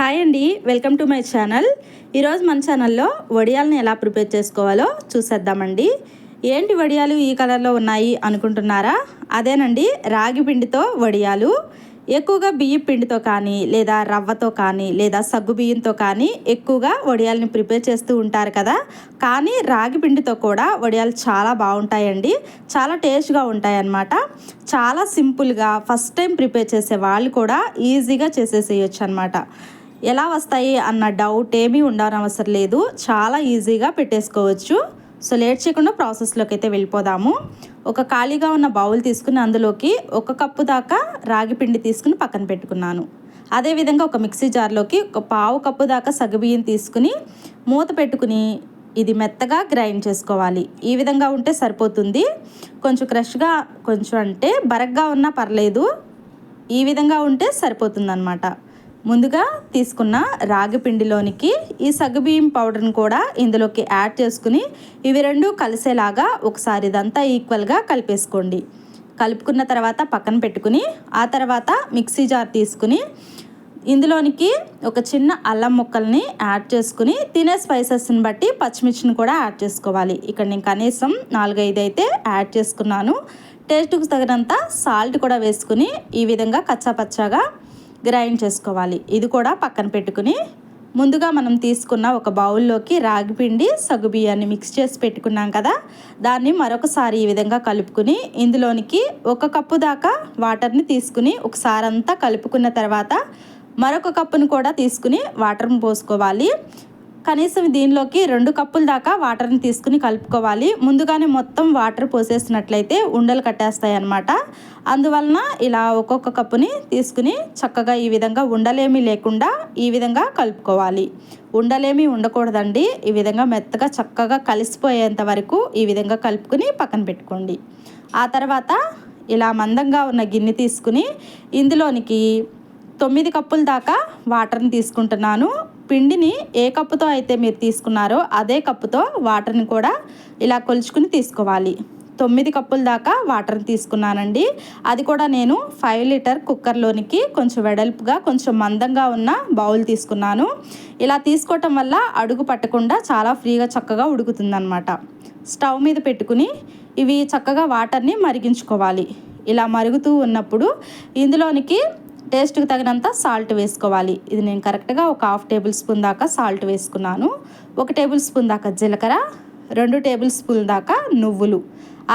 Hi అండి welcome to my channel. ఈరోజు మన ఛానల్లో వడియాలను ఎలా ప్రిపేర్ చేసుకోవాలో చూసేద్దామండి. ఏంటి వడియాలు ఈ కలర్లో ఉన్నాయి అనుకుంటున్నారా? అదేనండి రాగి పిండితో వడియాలు. ఎక్కువగా బియ్య పిండితో కానీ లేదా రవ్వతో కానీ లేదా సగ్గు బియ్యంతో కానీ ఎక్కువగా వడియాలని ప్రిపేర్ చేస్తూ ఉంటారు కదా. కానీ రాగి పిండితో కూడా వడియాలు చాలా బాగుంటాయండి. చాలా టేస్ట్గా ఉంటాయన్నమాట. చాలా సింపుల్గా ఫస్ట్ టైం ప్రిపేర్ చేసే వాళ్ళు కూడా ఈజీగా చేసేసేయచ్చు అనమాట ఎలా వస్తాయి అన్న డౌట్ ఏమీ ఉండాలనవసరం లేదు చాలా ఈజీగా పెట్టేసుకోవచ్చు. సో లేట్ చేయకుండా ప్రాసెస్లోకి అయితే వెళ్ళిపోదాము. ఒక ఖాళీగా ఉన్న బౌల్ తీసుకుని అందులోకి ఒక కప్పు దాకా రాగి పిండి తీసుకుని పక్కన పెట్టుకున్నాను. అదేవిధంగా ఒక మిక్సీ జార్లోకి ఒక పావు కప్పు దాకా సగబియ్యం తీసుకుని మూత పెట్టుకుని ఇది మెత్తగా గ్రైండ్ చేసుకోవాలి. ఈ విధంగా ఉంటే సరిపోతుంది. కొంచెం క్రష్గా కొంచెం అంటే బరగ్గా ఉన్నా పర్లేదు. ఈ విధంగా ఉంటే సరిపోతుందన్నమాట. ముందుగా తీసుకున్న రాగి పిండిలోనికి ఈ సగ్గుబియ్యం పౌడర్ని కూడా ఇందులోకి యాడ్ చేసుకుని ఇవి రెండు కలిసేలాగా ఒకసారి ఇదంతా ఈక్వల్గా కలిపేసుకోండి. కలుపుకున్న తర్వాత పక్కన పెట్టుకుని ఆ తర్వాత మిక్సీ జార్ తీసుకుని ఇందులోనికి ఒక చిన్న అల్లం ముక్కల్ని యాడ్ చేసుకుని తినే స్పైసెస్ని బట్టి పచ్చిమిర్చిని కూడా యాడ్ చేసుకోవాలి. ఇక్కడ నేను కనీసం నాలుగైదు అయితే యాడ్ చేసుకున్నాను. టేస్ట్కు తగినంత సాల్ట్ కూడా వేసుకుని ఈ విధంగా కచ్చాపచ్చాగా గ్రైండ్ చేసుకోవాలి. ఇది కూడా పక్కన పెట్టుకుని ముందుగా మనం తీసుకున్న ఒక బౌల్లోకి రాగి పిండి సగ్గు బియ్యాన్ని మిక్స్ చేసి పెట్టుకున్నాం కదా. దాన్ని మరొకసారి ఈ విధంగా కలుపుకుని ఇందులోనికి ఒక కప్పు దాకా వాటర్ని తీసుకుని ఒకసారి అంతా కలుపుకున్న తర్వాత మరొక కప్పును కూడా తీసుకుని వాటర్ని పోసుకోవాలి. కనీసం దీనిలోకి రెండు కప్పుల దాకా వాటర్ని తీసుకుని కలుపుకోవాలి. ముందుగానే మొత్తం వాటర్ పోసేసినట్లయితే ఉండలు కట్టేస్తాయి అన్నమాట అందువలన ఇలా ఒక్కొక్క కప్పుని తీసుకుని చక్కగా ఈ విధంగా ఉండలేమీ లేకుండా ఈ విధంగా కలుపుకోవాలి. ఉండలేమీ ఉండకూడదండి. ఈ విధంగా మెత్తగా చక్కగా కలిసిపోయేంత వరకు ఈ విధంగా కలుపుకుని పక్కన పెట్టుకోండి. ఆ తర్వాత ఇలా మందంగా ఉన్న గిన్నె తీసుకుని ఇందులోనికి తొమ్మిది కప్పుల దాకా వాటర్ని తీసుకుంటున్నాను. పిండిని ఏ కప్పుతో అయితే మీరు తీసుకున్నారో అదే కప్పుతో వాటర్ని కూడా ఇలా కొలుచుకుని తీసుకోవాలి. తొమ్మిది కప్పుల దాకా వాటర్ని తీసుకున్నానండి. అది కూడా నేను ఫైవ్ లీటర్ కుక్కర్లోనికి కొంచెం వెడల్పుగా కొంచెం మందంగా ఉన్న బౌల్ తీసుకున్నాను. ఇలా తీసుకోవటం వల్ల అడుగు పట్టకుండా చాలా ఫ్రీగా చక్కగా ఉడుకుతుందనమాట స్టవ్ మీద పెట్టుకుని ఇవి చక్కగా వాటర్ని మరిగించుకోవాలి. ఇలా మరుగుతూ ఉన్నప్పుడు ఇందులోనికి టేస్ట్కి తగినంత సాల్ట్ వేసుకోవాలి. ఇది నేను కరెక్ట్గా ఒక హాఫ్ టేబుల్ స్పూన్ దాకా సాల్ట్ వేసుకున్నాను. ఒక టేబుల్ స్పూన్ దాకా జీలకర్ర రెండు టేబుల్ స్పూన్ దాకా నువ్వులు.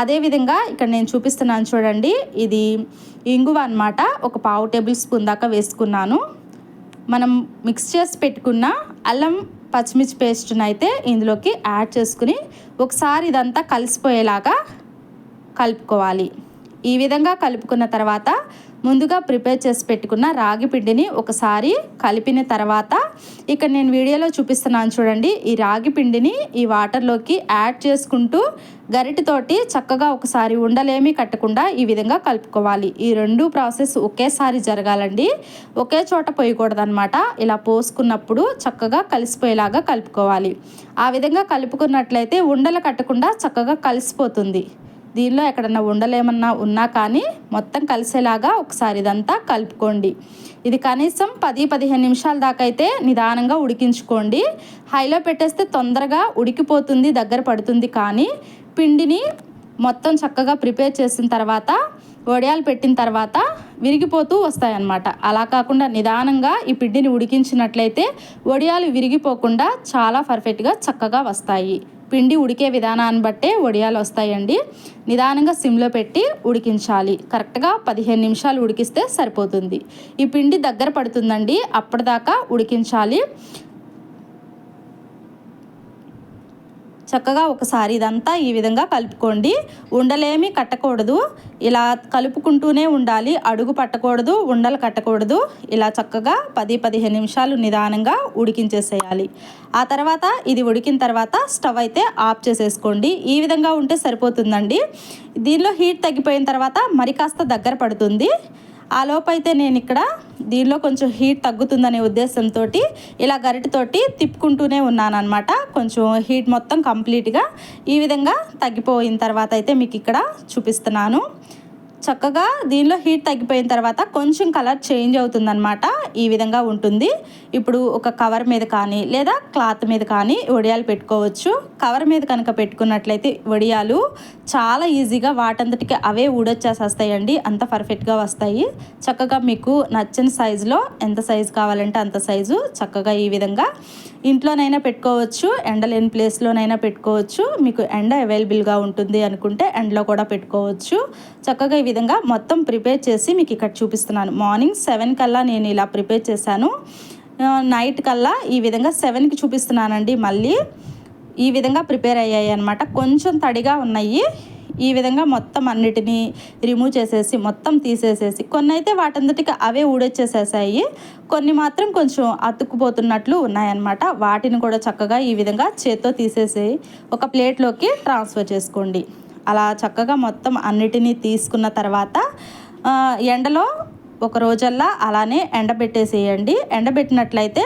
అదేవిధంగా ఇక్కడ నేను చూపిస్తున్నాను చూడండి ఇది ఇంగువ అనమాట ఒక పావు టేబుల్ స్పూన్ దాకా వేసుకున్నాను. మనం మిక్స్ చేసి పెట్టుకున్న అల్లం పచ్చిమిర్చి పేస్ట్ని అయితే ఇందులోకి యాడ్ చేసుకుని ఒకసారి ఇదంతా కలిసిపోయేలాగా కలుపుకోవాలి. ఈ విధంగా కలుపుకున్న తర్వాత ముందుగా ప్రిపేర్ చేసి పెట్టుకున్న రాగి పిండిని ఒకసారి కలిపిన తర్వాత ఇక్కడ నేను వీడియోలో చూపిస్తున్నాను చూడండి. ఈ రాగి పిండిని ఈ వాటర్లోకి యాడ్ చేసుకుంటూ గరిటితోటి చక్కగా ఒకసారి ఉండలేమి కట్టకుండా ఈ విధంగా కలుపుకోవాలి. ఈ రెండు ప్రాసెస్ ఒకేసారి జరగాలండి. ఒకే చోట పోయకూడదనమాట ఇలా పోసుకున్నప్పుడు చక్కగా కలిసిపోయేలాగా కలుపుకోవాలి. ఆ విధంగా కలుపుకున్నట్లయితే ఉండలు కట్టకుండా చక్కగా కలిసిపోతుంది. దీనిలో ఎక్కడన్నా ఉండలేమన్నా ఉన్నా కానీ మొత్తం కలిసేలాగా ఒకసారి ఇదంతా కలుపుకోండి. ఇది కనీసం పది పదిహేను నిమిషాల దాకా అయితే నిదానంగా ఉడికించుకోండి. హైలో పెట్టేస్తే తొందరగా ఉడికిపోతుంది దగ్గర పడుతుంది కానీ పిండిని మొత్తం చక్కగా ప్రిపేర్ చేసిన తర్వాత వడియాలు పెట్టిన తర్వాత విరిగిపోతూ వస్తాయన్నమాట. అలా కాకుండా నిదానంగా ఈ పిండిని ఉడికించినట్లయితే వడియాలు విరిగిపోకుండా చాలా పర్ఫెక్ట్గా చక్కగా వస్తాయి. పిండి ఉడికే విధానాన్ని బట్టే వడియాలు వస్తాయండి. నిదానంగా సిమ్లో పెట్టి ఉడికించాలి. కరెక్ట్గా పదిహేను నిమిషాలు ఉడికిస్తే సరిపోతుంది. ఈ పిండి దగ్గర పడుతుందండి. అప్పటిదాకా ఉడికించాలి. చక్కగా ఒకసారి ఇదంతా ఈ విధంగా కలుపుకోండి. ఉండలేమి కట్టకూడదు. ఇలా కలుపుకుంటూనే ఉండాలి. అడుగు పట్టకూడదు. ఉండలు కట్టకూడదు. ఇలా చక్కగా పది పదిహేను నిమిషాలు నిదానంగా ఉడికించేసేయాలి. ఆ తర్వాత ఇది ఉడికిన తర్వాత స్టవ్ అయితే ఆఫ్ చేసేసుకోండి. ఈ విధంగా ఉంటే సరిపోతుందండి. దీనిలో హీట్ తగ్గిపోయిన తర్వాత మరి కాస్త దగ్గర పడుతుంది. ఆ లోపైతే నేను ఇక్కడ దీనిలో కొంచెం హీట్ తగ్గుతుందనే ఉద్దేశంతో ఇలా గరిటతోటి తిప్పుకుంటూనే ఉన్నాను కొంచెం హీట్ మొత్తం కంప్లీట్గా ఈ విధంగా తగ్గిపోయిన తర్వాత అయితే మీకు ఇక్కడ చూపిస్తున్నాను. చక్కగా దీనిలో హీట్ తగ్గిపోయిన తర్వాత కొంచెం కలర్ చేంజ్ అవుతుందన్నమాట. ఈ విధంగా ఉంటుంది. ఇప్పుడు ఒక కవర్ మీద కానీ లేదా క్లాత్ మీద కానీ వడియాలు పెట్టుకోవచ్చు. కవర్ మీద కనుక పెట్టుకున్నట్లయితే వడియాలు చాలా ఈజీగా వాటంతటికి అవే ఊడొచ్చేసేస్తాయండి. అంత పర్ఫెక్ట్గా వస్తాయి. చక్కగా మీకు నచ్చిన సైజులో ఎంత సైజు కావాలంటే అంత సైజు చక్కగా ఈ విధంగా ఇంట్లోనైనా పెట్టుకోవచ్చు ఎండ లేని ప్లేస్లోనైనా పెట్టుకోవచ్చు. మీకు ఎండ అవైలబుల్గా ఉంటుంది అనుకుంటే ఎండలో కూడా పెట్టుకోవచ్చు. చక్కగా ఈ విధంగా మొత్తం ప్రిపేర్ చేసి మీకు ఇక్కడ చూపిస్తున్నాను. మార్నింగ్ సెవెన్ కల్లా నేను ఇలా ప్రిపేర్ చేశాను. నైట్ కల్లా ఈ విధంగా సెవెన్కి చూపిస్తున్నానండి మళ్ళీ. ఈ విధంగా ప్రిపేర్ అయ్యాయి అనమాట కొంచెం తడిగా ఉన్నాయి. ఈ విధంగా మొత్తం అన్నిటినీ రిమూవ్ చేసేసి మొత్తం తీసేసేసి కొన్ని అయితే వాటంతటికి అవే ఊడొచ్చేసేసాయి. కొన్ని మాత్రం కొంచెం అతుక్కుపోతున్నట్లు ఉన్నాయన్నమాట. వాటిని కూడా చక్కగా ఈ విధంగా చేత్తో తీసేసి ఒక ప్లేట్లోకి ట్రాన్స్ఫర్ చేసుకోండి. అలా చక్కగా మొత్తం అన్నిటినీ తీసుకున్న తర్వాత ఎండలో ఒక రోజల్లా అలానే ఎండబెట్టేసేయండి. ఎండబెట్టినట్లయితే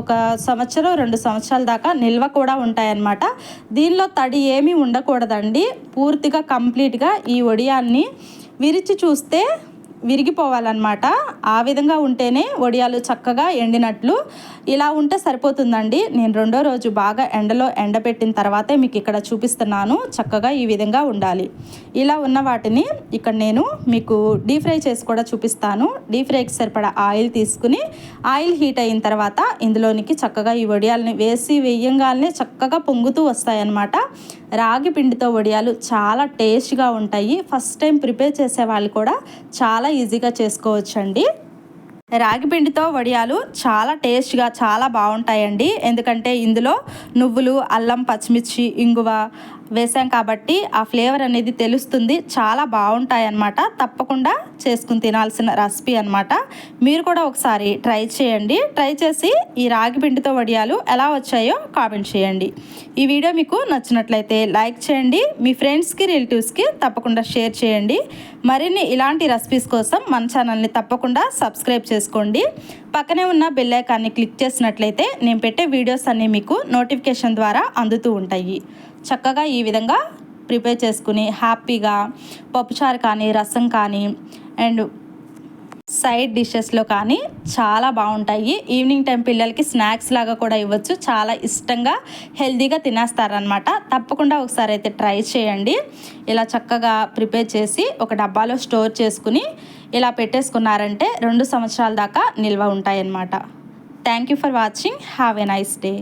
ఒక సంవత్సరం రెండు సంవత్సరాల దాకా నిల్వ కూడా ఉంటాయన్నమాట. దీనిలో తడి ఏమీ ఉండకూడదండి. పూర్తిగా కంప్లీట్గా ఈ ఒడియాన్ని విరిచి చూస్తే విరిగిపోవాలన్నమాట. ఆ విధంగా ఉంటేనే వడియాలు చక్కగా ఎండినట్లు ఇలా ఉంటే సరిపోతుందండి. నేను రెండో రోజు బాగా ఎండలో ఎండబెట్టిన తర్వాతే మీకు ఇక్కడ చూపిస్తున్నాను. చక్కగా ఈ విధంగా ఉండాలి. ఇలా ఉన్న వాటిని ఇక్కడ నేను మీకు డీప్ ఫ్రై చేసి కూడా చూపిస్తాను. డీప్ ఫ్రైకి సరిపడా ఆయిల్ తీసుకుని ఆయిల్ హీట్ అయిన తర్వాత ఇందులోనికి చక్కగా ఈ వడియాలని వేసి వేయంగానే చక్కగా పొంగుతూ వస్తాయన్నమాట. రాగి పిండితో వడియాలు చాలా టేస్ట్గా ఉంటాయి. ఫస్ట్ టైం ప్రిపేర్ చేసే వాళ్ళు కూడా చాలా ఈజీగా చేసుకోవచ్చండి. రాగి పిండితో వడియాలు చాలా టేస్ట్గా చాలా బాగుంటాయండి. ఎందుకంటే ఇందులో నువ్వులు అల్లం పచ్చిమిర్చి ఇంగువ వేసాం కాబట్టి ఆ ఫ్లేవర్ అనేది తెలుస్తుంది. చాలా బాగుంటాయి అన్నమాట తప్పకుండా చేసుకుని తినాల్సిన రెసిపీ అనమాట మీరు కూడా ఒకసారి ట్రై చేయండి. ట్రై చేసి ఈ రాగి పిండితో వడియాలు ఎలా వచ్చాయో కామెంట్ చేయండి. ఈ వీడియో మీకు నచ్చినట్లయితే లైక్ చేయండి. మీ ఫ్రెండ్స్కి రిలేటివ్స్కి తప్పకుండా షేర్ చేయండి. మరిన్ని ఇలాంటి రెసిపీస్ కోసం మన ఛానల్ని తప్పకుండా సబ్స్క్రైబ్ చేసుకోండి. పక్కనే ఉన్న బెల్ ఐకాన్ని క్లిక్ చేసినట్లయితే నేను పెట్టే వీడియోస్ అన్నీ మీకు నోటిఫికేషన్ ద్వారా అందుతూ ఉంటాయి. చక్కగా ఈ విధంగా ప్రిపేర్ చేసుకుని హ్యాపీగా పప్పుచారు కానీ రసం కానీ అండ్ సైడ్ డిషెస్లో కానీ చాలా బాగుంటాయి. ఈవినింగ్ టైం పిల్లలకి స్నాక్స్ లాగా కూడా ఇవ్వచ్చు. చాలా ఇష్టంగా హెల్తీగా తినేస్తారనమాట తప్పకుండా ఒకసారి అయితే ట్రై చేయండి. ఇలా చక్కగా ప్రిపేర్ చేసి ఒక డబ్బాలో స్టోర్ చేసుకుని ఇలా పెట్టేసుకున్నారంటే రెండు సంవత్సరాల దాకా నిల్వ ఉంటాయన్నమాట. Thank you for watching. Have a nice day.